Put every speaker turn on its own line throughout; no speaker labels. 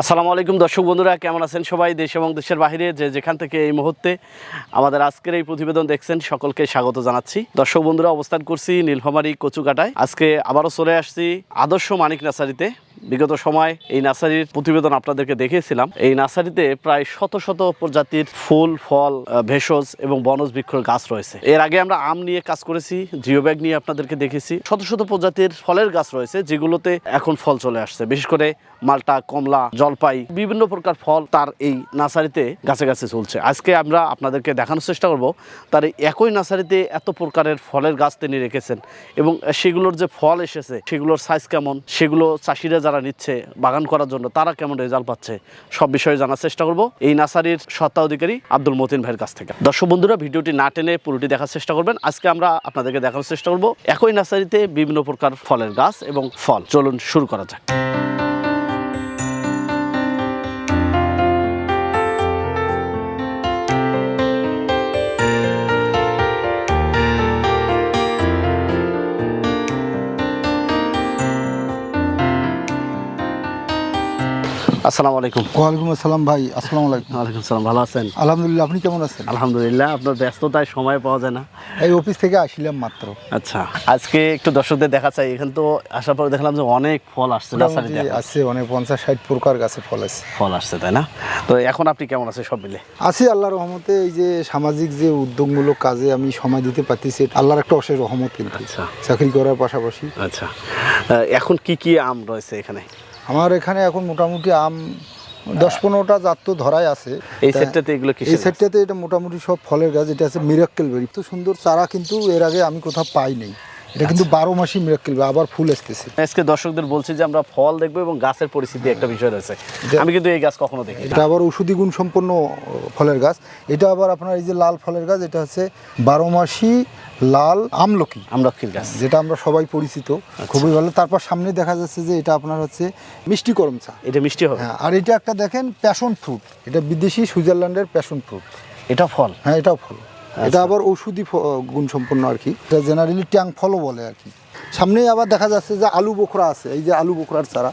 আসসালামু আলাইকুম, দর্শক বন্ধুরা, কেমন আছেন সবাই? দেশ এবং দেশের বাইরে যে যেখান থেকে এই মুহূর্তে আমাদের আজকের এই প্রতিবেদন দেখছেন, সকলকে স্বাগত জানাচ্ছি। দর্শক বন্ধুরা, অবস্থান করছি নীলফামারি কচুকাটায়। আজকে আবারও চলে আসছি আদর্শ মানিক নার্সারিতে। বিগত সময় এই নার্সারির প্রতিবেদন আপনাদেরকে দেখিয়েছিলাম এই নার্সারিতে প্রায় শত শত প্রজাতির ফুল, ফল ভেষজ এবং বনজ বৃক্ষর গাছ রয়েছে। এর আগে আমরা আম নিয়ে কাজ করেছি জিও ব্যাগ নিয়ে আপনাদেরকে দেখেছি। শত শত প্রজাতির ফলের গাছ রয়েছে, যেগুলোতে এখন ফল চলে আসছে। বিশেষ করে মালটা, কমলা, জলপাই, বিভিন্ন প্রকার ফল তার এই নার্সারিতে গাছে গাছে চলছে আজকে আমরা আপনাদেরকে দেখানোর চেষ্টা করব, তার একই নার্সারিতে এত প্রকারের ফলের গাছ তিনি রেখেছেন এবং সেগুলোর যে ফল এসেছে, সেগুলোর সাইজ কেমন, সেগুলো চাষিরা নিচ্ছে বাগান করার জন্য, তারা কেমন রেজাল্ট পাচ্ছে? সব বিষয়ে জানার চেষ্টা করব। এই নার্সারির সত্তা অধিকারী আব্দুল মতিন ভাইয়ের কাছ থেকে। দর্শক বন্ধুরা, ভিডিওটি না টেনে পুরোটি দেখার চেষ্টা করবেন। আজকে আমরা আপনাদেরকে দেখানোর চেষ্টা করব। একই নার্সারিতে বিভিন্ন প্রকার ফলের গাছ এবং ফল। চলুন শুরু করা যাক। আসসালামু আলাইকুম।
ওয়ালাইকুম আসসালাম ভাই আসসালামু আলাইকুম।
ওয়ালাইকুম সালাম ভালো আছেন?
আলহামদুলিল্লাহ আপনি কেমন আছেন?
আলহামদুলিল্লাহ আপনার ব্যস্ততায় সময় পাওয়া যায় না।
এই অফিস থেকে আসিলাম মাত্র।
আচ্ছা আজকে একটু দর্শকদের দেখা চাই এখানে তো আসার পরে দেখলাম যে অনেক ফল আসছে নার্সারিতে।
আছে অনেক পঞ্চাশ ষাট প্রকার গাছে ফল আছে।
ফল আসছে তাই না? তো এখন আপনি কেমন আছে সব মিলে?
আছি আল্লাহর রহমতে এই যে সামাজিক যে উদ্যোগমূলক কাজে আমি সময় দিতে পারতেছি আল্লাহর একটা অশেষ রহমত কিন্তু।
আচ্ছা।
চাকরি করার পাশাপাশি।
আচ্ছা। এখন কি কি আম রয়েছে এখানে?
আমার এখানে এখন মোটামুটি আম দশ পনেরোটা জাত তো ধরাই আছে।
এই সেটটাতে এগুলো কি
এই সেটটাতে এটা মোটামুটি সব ফলের গাছ এটা আছে মিরাক্কেল বেরি। তো সুন্দর চারা কিন্তু এর আগে আমি কোথাও পাই নাই এটা কিন্তু
আচ্ছা।
বারো মাসই মিরাক্কেল আবার ফুল আসতেছে।
আজকে দর্শকদের বলছি যে আমরা ফল দেখব এবং গাছের পরিস্থিতি একটা বিষয় রয়েছে। আমি কিন্তু এই গাছ কখনো দেখি
এটা আবার ওষুধি গুণ সম্পন্ন ফলের গাছ। এটা আবার আপনার এই যে লাল ফলের গাছ এটা হচ্ছে বারো মাসি লাল আমলকি।
আমলক্ষীর গাছ।
যেটা আমরা সবাই পরিচিত খুবই ভালো। তারপর সামনে দেখা যাচ্ছে যে এটা আপনার হচ্ছে মিষ্টি করম চা
এটা মিষ্টি হবে।
হ্যাঁ আর এটা একটা দেখেন প্যাশন ফ্রুট এটা বিদেশি সুইজারল্যান্ডের প্যাশন ফ্রুট
এটা ফল।
হ্যাঁ এটাও ফল। এটা আবার ঔষধি ফ- গুণ সম্পন্ন আর কি। এটা জেনারেলি ট্যাং ফলও বলে আর কি। সামনেই আবার দেখা যাচ্ছে যে আলু বোখরা আছে এই যে আলু বোখরার চারা।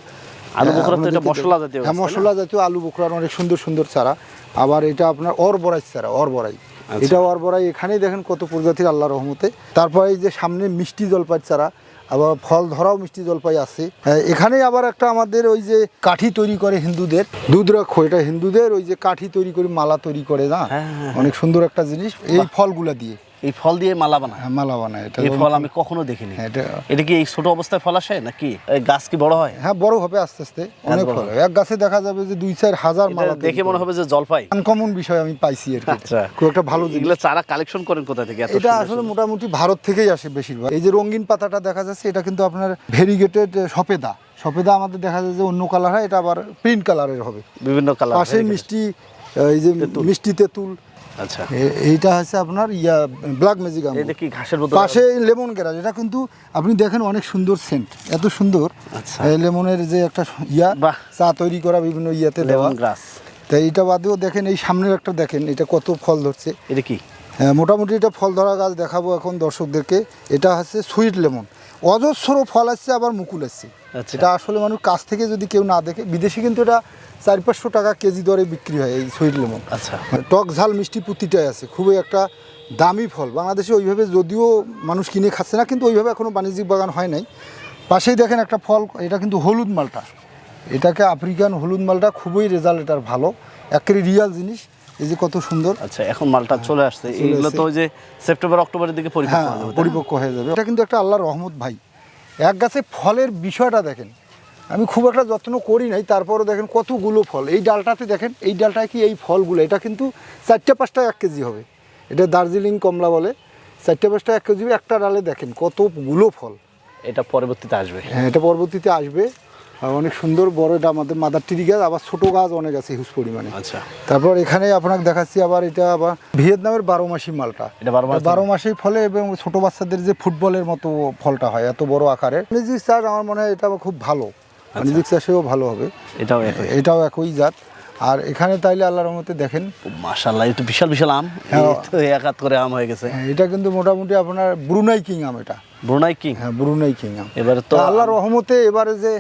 আলু বোখরা তো এটা মশলা জাতীয়
হ্যাঁ? মশলা জাতীয় আলু বোখরার অনেক সুন্দর সুন্দর চারা। আবার এটা আপনার অর বড়াই চারা অর বড়াই
আচ্ছা।
এটা অর বড়াই এখানেই দেখেন কত প্রজাতির আল্লাহ রহমতে। তারপরে এই যে সামনে মিষ্টি জলপাই চারা আবার ফল ধরাও মিষ্টি জলপাই আছে। হ্যাঁ, এখানেই আবার একটা আমাদের ওই যে কাঠি তৈরি করে হিন্দুদের। দুধ রক্ষ এটা হিন্দুদের ওই যে কাঠি তৈরি করে মালা তৈরি করে না?
হ্যাঁ, হ্যাঁ,
অনেক সুন্দর একটা জিনিস। এই ফলগুলা দিয়ে।
এই ফল দিয়ে মালা বানায়?
হ্যাঁ, মালা বানায়। এটা
এই ফল আমি কখনো দেখিনি।
হ্যাঁ, এটা
এটা কি এই ছোট অবস্থায় ফল আসে নাকি? এই গাছ কি বড় হয়?
হ্যাঁ বড় হবে আস্তে আস্তে। অনেক ফল। এক গাছে দেখা যাবে যে দুই চার হাজার মালা
দেখে মনে হবে যে জলপাই।
আনকমন বিষয় আমি পাইছি আর
আচ্ছা।
খুব একটা ভালো জিনিস।
এগুলো চারা কালেকশন করেন কোথা থেকে? এত
এটা আসলে মোটামুটি ভারত থেকেই আসে বেশিরভাগ। এই যে রঙিন পাতাটা দেখা যাচ্ছে এটা কিন্তু আপনার ভেরিগেটেড সফেদা সফেদা আমাদের দেখা যায় যে অন্য কালার হয় এটা আবার প্রিন্ট কালারের হবে।
বিভিন্ন কালার
পাশে মিষ্টি এই যে মিষ্টি তেঁতুল।
আচ্ছা।
এইটা হচ্ছে আপনার ইয়া ব্ল্যাক ম্যাজিক
এটা কি ঘাসের মতো
পাশে লেমন গ্রাস এটা কিন্তু আপনি দেখেন অনেক সুন্দর সেন্ট এত সুন্দর।
আচ্ছা।
এই লেমনের যে একটা ইয়া। চা তৈরি করা বিভিন্ন ইয়াতে
লেমন গ্রাস।
তাই এটা বাদেও দেখেন এই সামনের একটা দেখেন এটা কত ফল ধরছে।
এটা কি?
হ্যাঁ, মোটামুটি এটা ফল ধরা গাছ দেখাবো এখন দর্শকদেরকে। এটা হচ্ছে সুইট লেমন অজস্র ফল আসছে আবার মুকুল আসছে। এটা আসলে মানুষ কাছ থেকে যদি কেউ না দেখে বিদেশে কিন্তু এটা চার পাঁচশো টাকা কেজি দরে বিক্রি হয় এই সুইট লেমন।
আচ্ছা।
মানে টক ঝাল মিষ্টি প্রতিটাই আছে খুবই একটা দামি ফল। বাংলাদেশে ওইভাবে যদিও মানুষ কিনে খাচ্ছে না কিন্তু ওইভাবে এখনও বাণিজ্যিক বাগান হয় নাই। পাশেই দেখেন একটা ফল এটা কিন্তু হলুদ মালটা। এটাকে আফ্রিকান হলুদ মালটা খুবই রেজাল্ট এটার ভালো। একেবারে রিয়াল জিনিস এই যে কত সুন্দর।
আচ্ছা এখন মালটা চলে আসছে। এইগুলো তো ওই যে সেপ্টেম্বর অক্টোবরের দিকে পরিপক্ক
হ্যাঁ
যাবে,
পরিপক্ক হয়ে যাবে। এটা কিন্তু একটা আল্লাহর রহমত ভাই। এক গাছে ফলের বিষয়টা দেখেন। আমি খুব একটা যত্ন করি নাই তারপরও দেখেন কতগুলো ফল। এই ডালটাতে দেখেন এই ডালটায় কি এই ফলগুলো? এটা কিন্তু চারটে পাঁচটা এক কেজি হবে। এটা দার্জিলিং কমলা বলে চারটে পাঁচটা এক কেজি হবে, একটা ডালে দেখেন কতগুলো ফল।
এটা পরবর্তীতে আসবে।
হ্যাঁ এটা পরবর্তীতে আসবে। অনেক সুন্দর বড় এটা আমাদের মাদার টিরি গাছ আবার ছোটো গাছ অনেক আছে হিউজ পরিমাণে।
আচ্ছা।
তারপর এখানে আপনাকে দেখাচ্ছি আবার এটা আবার ভিয়েতনামের বারো মাসি মালটা।
এটা বারো মাস?
মাসেই ফলে এবং ছোট বাচ্চাদের যে ফুটবলের মতো ফলটা হয় এত বড় আকারের। বাণিজ্যিক চাষ আমার মনে হয় এটা খুব ভালো। বাণিজ্যিক চাষেও ভালো হবে।
এটাও
এটাও একই জাত। আর এখানে তাইলে আল্লাহর রহমতে দেখেন।
মাশাল্লাহ এটা বিশাল বিশাল আম।
হ্যাঁ।
এক হাত করে আম হয়ে গেছে।
হ্যাঁ, এটা কিন্তু মোটামুটি আপনার ব্রুনাই কিং আম এটা।
Brunei king?
হ্যাঁ ব্রুনাই কিং আম।
এবারে তো
আল্লাহর রহমতে এবারে যে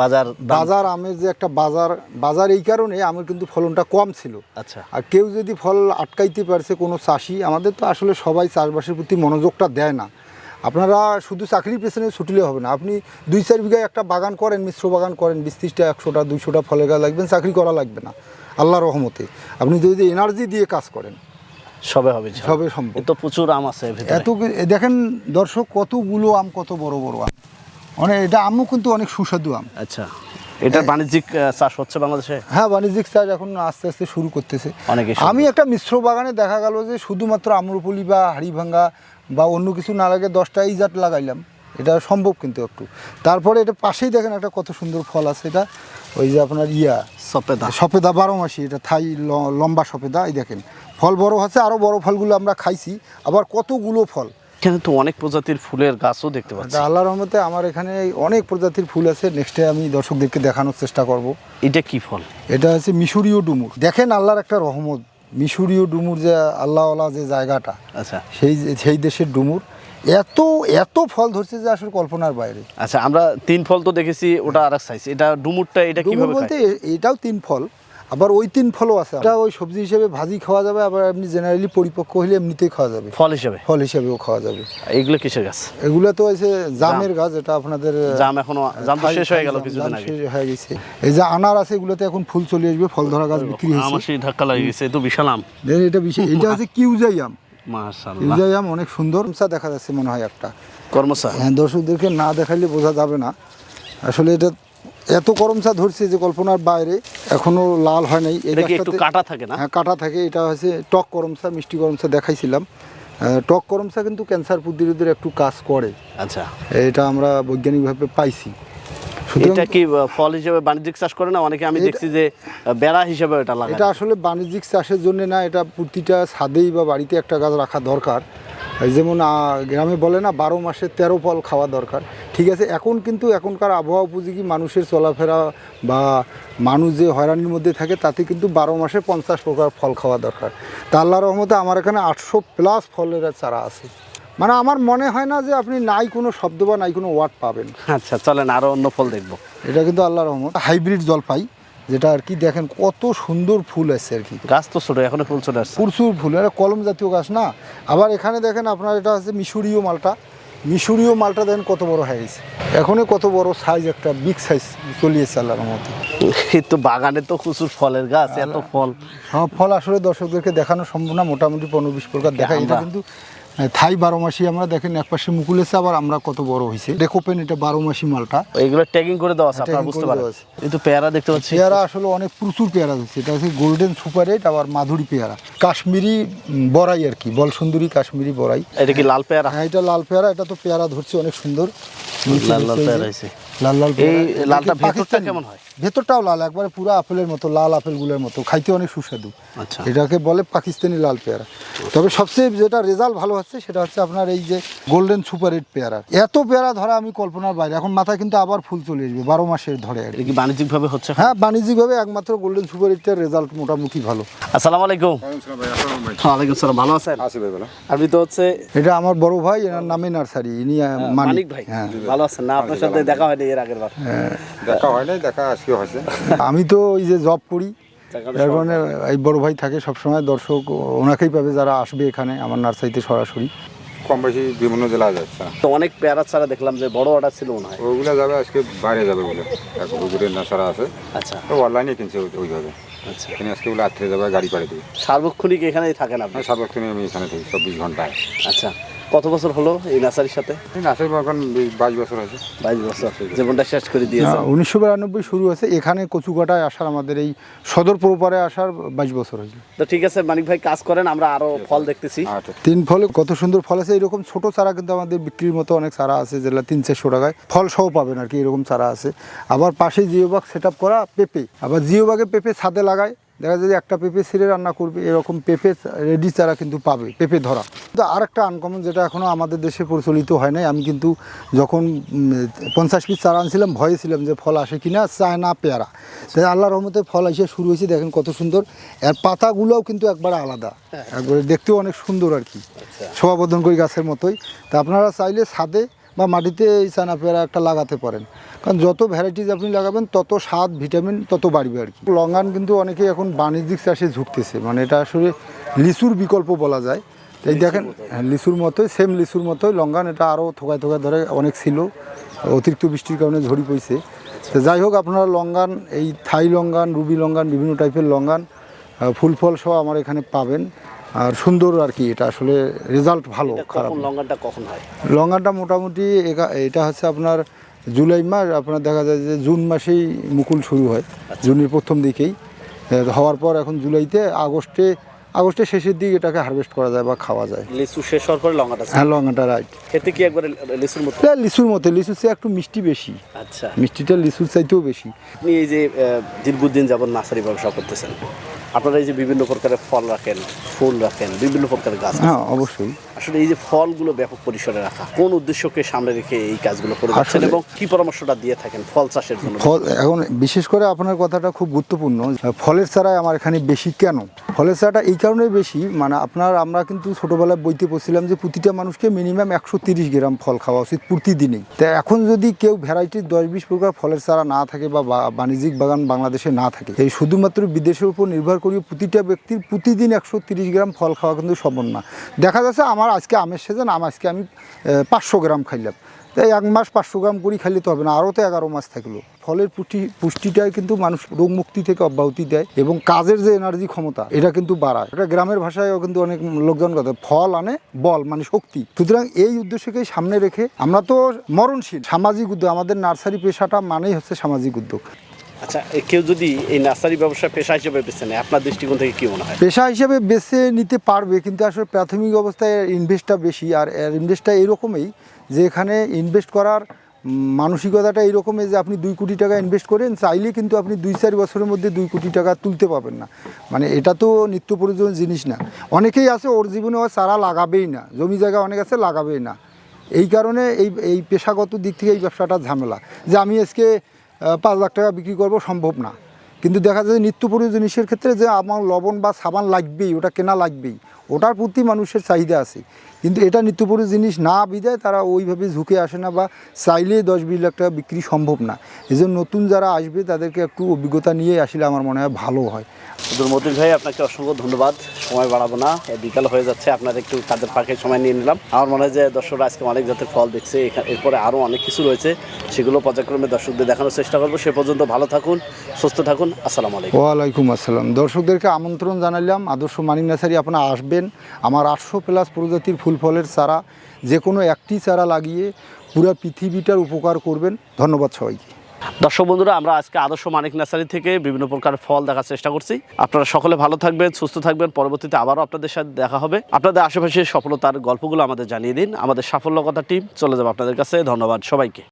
বাজার
বাজার আমের যে একটা বাজার বাজার এই কারণে আমের কিন্তু ফলনটা কম ছিল।
আচ্ছা।
আর কেউ যদি ফল আটকাইতে পারছে কোনো চাষি আমাদের তো আসলে সবাই চাষবাসের প্রতি মনোযোগটা দেয় না। আপনারা শুধু চাকরির পেছনে ছুটলে হবে না। আপনি দুই চার বিঘায় একটা বাগান করেন মিশ্র বাগান করেন বিশ ত্রিশটা একশোটা দুইশোটা ফলের গাছ লাগবেন চাকরি করা লাগবে না। আল্লাহ রহমতে। আপনি যদি এনার্জি দিয়ে কাজ করেন
সবে হবে।
সবে সম্ভব।
তো প্রচুর আম আছে
এত দেখেন দর্শক কতগুলো আম কত বড় বড় আম। অনেক এটা আমও কিন্তু অনেক সুস্বাদু আম।
আচ্ছা। এটার বাণিজ্যিক চাষ হচ্ছে বাংলাদেশে?
হ্যাঁ বাণিজ্যিক চাষ এখন আস্তে আস্তে শুরু করতেছে।
অনেকে
আমি একটা মিশ্র বাগানে দেখা গেল যে শুধুমাত্র আম্রপলি বা হাড়িভাঙ্গা বা অন্য কিছু না লাগে দশটা ইজাট লাগাইলাম। এটা সম্ভব কিন্তু একটু। তারপরে এটা পাশেই দেখেন একটা কত সুন্দর ফল আছে এটা। ওই যে আপনার ইয়া
সপেদা।
সপেদা বারো মাসি এটা থাই লম্বা সপেদা এই দেখেন। ফল বড় হচ্ছে আরও বড় ফলগুলো আমরা খাইছি। আবার কতগুলো ফল
এখানে তো অনেক প্রজাতির ফুলের গাছও দেখতে পাচ্ছি।
আল্লাহ রহমতে আমার এখানে অনেক প্রজাতির ফুল আছে নেক্সটে আমি দর্শকদেরকে দেখানোর চেষ্টা করব।
এটা কি ফল?
এটা হচ্ছে মিশরীয় ডুমুর। দেখেন আল্লাহর একটা রহমত মিশরীয় ডুমুর যে আল্লাহওয়ালা যে জায়গাটা
আচ্ছা।
সেই সেই দেশের ডুমুর এত এত ফল ধরছে যে আসলে কল্পনার বাইরে।
আচ্ছা আমরা তিন ফল তো দেখেছি ওটা আর এক সাইজ এটা ডুমুরটা এটা কীভাবে
বলতে এটাও তিন ফল। আবার ওই তিন ফলও আছে। এটা ওই সবজি হিসেবে ভাজি খাওয়া যাবে আবার এমনি জেনারেলি পরিপক্ক হলে এমনিতেই খাওয়া যাবে।
ফল হিসেবে?
ফল হিসেবেও খাওয়া যাবে।
এগুলো কিসের গাছ?
এগুলো তো হয়েছে জামের গাছ এটা আপনাদের
জাম এখনও জাম তো শেষ হয়ে গেল কিছুদিন আগে।
শেষ হয়ে গেছে। এই যে আনার আছে এগুলোতে এখন ফুল চলে আসবে ফল ধরা গাছ বিক্রি
আমার সেই ধাক্কা লাগে গেছে এ তো বিশাল আম।
এটা বিশেষ এটা হচ্ছে কিউজাইয়াম
মাশাআল্লাহ।
কিউজাইয়াম অনেক সুন্দর। কর্মসা দেখা যাচ্ছে মনে হয় একটা।
কর্মসা
হ্যাঁ দর্শকদেরকে না দেখাইলে বোঝা যাবে না। আসলে এটা এত করমচা ধরছে যে কল্পনার বাইরে। এখনও লাল হয় নাই। এই
একটু কাটা থাকে না?
হ্যাঁ কাটা থাকে। এটা হচ্ছে টক করমসা মিষ্টি করমচা দেখাইছিলাম। টক করমসা কিন্তু ক্যান্সার প্রতিরোধের একটু কাজ করে।
আচ্ছা।
এটা আমরা বৈজ্ঞানিকভাবে পাইছি।
এটা কি ফল হিসেবে বাণিজ্যিক চাষ করে না? অনেকে আমি দেখছি যে বেড়া হিসেবে এটা লাগায়।
এটা আসলে বাণিজ্যিক চাষের জন্য না এটা প্রতিটা ছাদেই বা বাড়িতে একটা গাছ রাখা দরকার। যেমন গ্রামে বলে না বারো মাসে তেরো ফল খাওয়া দরকার। ঠিক আছে এখন কিন্তু এখনকার আবহাওয়া উপযোগী মানুষের চলাফেরা বা মানুষ যে হয়রানির মধ্যে থাকে তাতে কিন্তু বারো মাসে পঞ্চাশ প্রকার ফল খাওয়া দরকার। তা আল্লাহ রহমতে আমার এখানে আটশো প্লাস ফলের চারা আছে। মানে আমার মনে হয় না যে আপনি নাই কোনো শব্দ বা নাই কোনো ওয়ার্ড পাবেন।
আচ্ছা চলেন আরও অন্য ফল দেখব।
এটা কিন্তু আল্লাহ রহমত। হাইব্রিড জলপাই যেটা আর কি দেখেন কত সুন্দর ফুল আছে আর কি।
গাছ তো ছোটো এখনও ফুল চলে আসছে।
প্রচুর ফুল এটা কলম জাতীয় গাছ না। আবার এখানে দেখেন আপনার এটা হচ্ছে মিশরীয় মালটা। মিশরীয় মালটা দেন কত বড় হয়ে গেছে। এখনই কত বড় সাইজ একটা বিগ সাইজ চলিয়েছে আল্লাহর মতো
তো বাগানে তো প্রচুর ফলের গাছ এত ফল।
সব ফল আসলে দর্শকদেরকে দেখানো সম্ভব না মোটামুটি পনেরো বিশ প্রকার দেখা এটা কিন্তু থাই বারো মাসি আমরা দেখেন এক পাশে মুকুল এসে আবার আমরা কত বড় হয়েছে দেখো পেন এটা বারো মাসি মালটা।
এগুলো ট্যাগিং করে দেওয়া আছে আপনারা বুঝতে
পারছি
পারেন।
দেওয়া আছে।
এই তো পেয়ারা দেখতে পাচ্ছি।
পেয়ারা আসলে অনেক প্রচুর পেয়ারা হচ্ছে এটা হচ্ছে গোল্ডেন সুপার এইট আবার মাধুরী পেয়ারা। কাশ্মীরি বড়াই আর কি বল সুন্দরী কাশ্মীরি বড়াই।
এটা কি লাল পেয়ারা?
হ্যাঁ এটা লাল পেয়ারা এটা তো পেয়ারা ধরছে অনেক সুন্দর।
লাল লাল পেয়ারা হয়েছে
লাল লাল
এই লালটা ভেতরটা কেমন হয়?
ভেতরটাও লাল একবারে পুরো আপেলের মতো লাল আপেলগুলোর মতো। খাইতে অনেক সুস্বাদু।
আচ্ছা।
এটাকে বলে পাকিস্তানি লাল পেয়ারা। তবে সবচেয়ে যেটা রেজাল্ট ভালো হচ্ছে সেটা হচ্ছে আপনার এই যে গোল্ডেন সুপার এইট পেয়ারা। এত পেয়ারা ধরা আমি কল্পনার বাইরে। এখন মাথায় কিন্তু আবার ফুল চলে আসবে বারো মাসের ধরে আর কি।
এটা কি বাণিজ্যিক ভাবে হচ্ছে
হ্যাঁ বাণিজ্যিকভাবে একমাত্র গোল্ডেন সুপার এইটের রেজাল্ট মোটামুটি ভালো।
আসসালামু আলাইকুম। ওয়ালাইকুম আসসালাম ভালো আছেন?
আছে ভাই
আমি তো হচ্ছে
এটা আমার বড় ভাই এনার নামে নার্সারি ইনি
মানিক।
মানিক
ভাই।
হ্যাঁ।
ভালো আছেন না? আপনার সাথে দেখা হয়নি। এর আগের বার।
দেখা হয় নাই দেখা আজকে হয়েছে।
আমি তো ওই যে জব করি যার কারণে এই বড় ভাই থাকে সবসময় দর্শক ওনাকেই পাবে যারা আসবে এখানে আমার নার্সারিতে সরাসরি।
কম বেশি বিভিন্ন জেলা যাচ্ছে।
তো অনেক পেয়ারা ছাড়া দেখলাম যে বড় অর্ডার ছিল মনে হয়।
ওগুলো যাবে আজকে বাইরে যাবে বলে। এক উপরে নেশারা আছে।
আচ্ছা।
তো অনলাইনে কিনছে ওই- ওইভাবে।
আচ্ছা।
কিনে আজকে বলে আত্মীয় যাবে গাড়ি পাড়ে দিবে।
সার্বক্ষণিক এখানেই থাকেন আপনি?
আমি সার্বক্ষণিক আমি এখানে থাকি চব্বিশ ঘন্টায়।
আচ্ছা। কত বছর হলো এই নার্সারির সাথে?
নাচের এখন বাইশ বছর আছে
বাইশ বছর। আছে জীবনটা শেষ করে দিয়েছে
উনিশশো বিরানব্বই শুরু হয়েছে। এখানে কচুকাটায় আসার আমাদের এই সদর প্রপারে আসার বাইশ বছর হয়েছে।
তো ঠিক আছে মানিক ভাই কাজ করেন আমরা আরও ফল দেখতেছি।
আচ্ছা
তিন ফলে কত সুন্দর ফল আছে এরকম ছোট চারা কিন্তু আমাদের বিক্রির মতো অনেক চারা আছে যেগুলো তিন চারশো টাকায়। ফল সহ পাবেন আর কি এরকম চারা আছে। আবার পাশে জিও বাগ সেট করা পেঁপে। আবার জিও বাগে পেঁপে ছাদে লাগায় দেখা যায় যে একটা পেঁপে ছিঁড়ে রান্না করবে এরকম পেঁপে রেডি চারা কিন্তু পাবে পেঁপে ধরা। কিন্তু আর একটা আনকমন যেটা এখনও আমাদের দেশে প্রচলিত হয় নাই আমি কিন্তু যখন পঞ্চাশ পিস চারা আনছিলাম ভয়ে ছিলাম যে ফল আসে কিনা চায় না পেয়ারা। তাই আল্লাহ রহমতে ফল এসে শুরু হয়েছে দেখেন কত সুন্দর। এর পাতাগুলোও কিন্তু একবারে আলাদা একবারে দেখতেও অনেক সুন্দর আর কি। শোভাবর্ধন করি গাছের মতোই। তা আপনারা চাইলে ছাদে বা মাটিতে এই চায়না পেয়ারা একটা লাগাতে পারেন। কারণ যত ভ্যারাইটিস আপনি লাগাবেন তত স্বাদ ভিটামিন তত বাড়বে আর কি। লঙ্গান কিন্তু অনেকে এখন বাণিজ্যিক চাষে ঝুঁকতেছে। মানে এটা আসলে লিচুর বিকল্প বলা যায়। এই দেখেন হ্যাঁ, লিচুর মতোই সেম লিচুর মতোই। লঙ্গান এটা আরও থোকায় থোকায় ধরে অনেক ছিল। অতিরিক্ত বৃষ্টির কারণে ঝরি পড়ছে। তো যাই হোক আপনারা লঙ্গান এই থাই লঙ্গান রুবি লঙ্গান বিভিন্ন টাইপের লঙ্গান ফুল ফল সহ আমার এখানে পাবেন। আর সুন্দর আর কি এটা আসলে রেজাল্ট ভালো খারাপ।
লঙ্গানটা কখন হয়?
লঙ্গানটা মোটামুটি এটা হচ্ছে আপনার জুলাই মাস আপনার দেখা যায় যে জুন মাসেই মুকুল শুরু হয় জুনের প্রথম দিকেই। হওয়ার পর এখন জুলাইতে আগস্টে আগস্টের শেষের দিকে এটাকে হারভেস্ট করা যায় বা খাওয়া যায়।
লিচু শেষ হওয়ার পরে লঙ্গাটা
হ্যাঁ লঙ্গাটা রাইট
খেতে কি একবারে লিচুর মতো?
এটা লিচুর মতো লিচুর চেয়ে একটু মিষ্টি বেশি।
আচ্ছা।
মিষ্টিটা লিচুর চাইতেও বেশি।
আপনি এই যে দীর্ঘদিন যাবত নার্সারি ব্যবসা করতেছেন আপনারা এই যে বিভিন্ন প্রকারের ফল রাখেন ফুল রাখেন বিভিন্ন প্রকারের গাছ
হ্যাঁ অবশ্যই।
আসলে এই যে ফলগুলো ব্যাপক পরিসরে রাখা কোন উদ্দেশ্যকে সামনে রেখে এই কাজগুলো করে যাচ্ছেন এবং কি পরামর্শটা দিয়ে থাকেন ফল চাষের জন্য?
ফল এখন বিশেষ করে আপনার কথাটা খুব গুরুত্বপূর্ণ ফলের চারাই আমার এখানে বেশি কেন? ফলের চারাটা এই কারণেই বেশি মানে আপনার আমরা কিন্তু ছোটোবেলায় বইতে পড়ছিলাম যে প্রতিটা মানুষকে মিনিমাম একশো তিরিশ গ্রাম ফল খাওয়া উচিত প্রতিদিনই। তা এখন যদি কেউ ভ্যারাইটির দশ বিশ প্রকার ফলের চারা না থাকে বা বাণিজ্যিক বাগান বাংলাদেশে না থাকে এই শুধুমাত্র বিদেশের উপর নির্ভর করে প্রতিটা ব্যক্তির প্রতিদিন একশো তিরিশ গ্রাম ফল খাওয়া কিন্তু সম্ভব না। দেখা যাচ্ছে আমার আজকে আমের সেজন আম আজকে আমি পাঁচশো গ্রাম খাইলাম। তাই এক মাস পাঁচশো গ্রাম করে খাইলে তো হবে না, আরও তো এগারো মাস থাকল। ফলের পুষ্টি পুষ্টিটাই কিন্তু মানুষ রোগ মুক্তি থেকে অব্যাহতি দেয় এবং কাজের যে এনার্জি ক্ষমতা, এটা কিন্তু বাড়ায়। এটা গ্রামের ভাষায়ও কিন্তু অনেক লোকজন কথা, ফল আনে বল মানে শক্তি। সুতরাং এই উদ্দেশ্যকে সামনে রেখে আমরা তো মরণশীল। সামাজিক উদ্যোগ, আমাদের নার্সারি পেশাটা মানেই হচ্ছে সামাজিক উদ্যোগ।
আচ্ছা কেউ যদি এই নার্সারি ব্যবসা পেশা হিসেবে বেছে নেয়, আপনার দৃষ্টিকোণ থেকে কি মনে হয়?
পেশা হিসেবে বেছে নিতে পারবে, কিন্তু আসলে প্রাথমিক অবস্থায় ইনভেস্টটা বেশি। আর ইনভেস্টটা এইরকমই যে এখানে ইনভেস্ট করার মানসিকতাটা এইরকমই যে আপনি দুই কোটি টাকা ইনভেস্ট করেন, চাইলে কিন্তু আপনি দুই চার বছরের মধ্যে দুই কোটি টাকা তুলতে পারবেন না। মানে এটা তো নিত্য প্রয়োজনীয় জিনিস না। অনেকেই আছে, ওর জীবনে ও চারা লাগাবেই না, জমি জায়গা অনেক আছে, লাগাবেই না। এই কারণে এই এই পেশাগত দিক থেকে এই ব্যবসাটা ঝামেলা। যে আমি আজকে পাঁচ লাখ টাকা বিক্রি করব, সম্ভব না। কিন্তু দেখা যায় নিত্য প্রয়োজনীয় জিনিসের ক্ষেত্রে যে আমার লবণ বা সাবান লাগবেই, ওটা কেনা লাগবেই। ওটার প্রতি মানুষের চাহিদা আছে। কিন্তু এটা নিত্য প্রয়োজনীয় জিনিস না বিদায় তারা ওইভাবে ঝুঁকে আসে না বা চাইলে দশ বিশ লাখ টাকা বিক্রি সম্ভব না। এই জন্য নতুন যারা আসবে তাদেরকে একটু অভিজ্ঞতা নিয়ে আসলে আমার মনে হয় ভালো হয়।
মতিন ভাই আপনাকে অসংখ্য ধন্যবাদ। সময় বাড়াবো না বিকাল হয়ে যাচ্ছে আপনার একটু কাজের ফাঁকে সময় নিয়ে নিলাম। আমার মনে হয় যে দর্শকরা আজকে অনেক জাতের ফল দেখছে এরপরে আরও অনেক কিছু রয়েছে সেগুলো পর্যায়ক্রমে দর্শকদের দেখানোর চেষ্টা করব। সে পর্যন্ত ভালো থাকুন সুস্থ থাকুন আসসালামু আলাইকুম।
ওয়ালাইকুম আসসালাম। দর্শকদেরকে আমন্ত্রণ জানালাম আদর্শ মানিক নার্সারি আপনারা আসবেন আমার আটশো প্লাস প্রজাতির ফুল ফলের চারা, যে কোনো একটি চারা লাগিয়ে পুরো পৃথিবীটার উপকার করবেন। ধন্যবাদ সবাইকে।
দর্শক বন্ধুরা, আমরা আজকে আদর্শ মানিক নার্সারি থেকে বিভিন্ন প্রকার ফল দেখার চেষ্টা করছি। আপনারা সকলে ভালো থাকবেন, সুস্থ থাকবেন। পরবর্তীতে আবারও আপনাদের সাথে দেখা হবে। আপনাদের আশেপাশে সফলতার গল্পগুলো আমাদের জানিয়ে দিন। আমাদের সাফল্য কথা টিম চলে যাবে আপনাদের কাছে। ধন্যবাদ সবাইকে।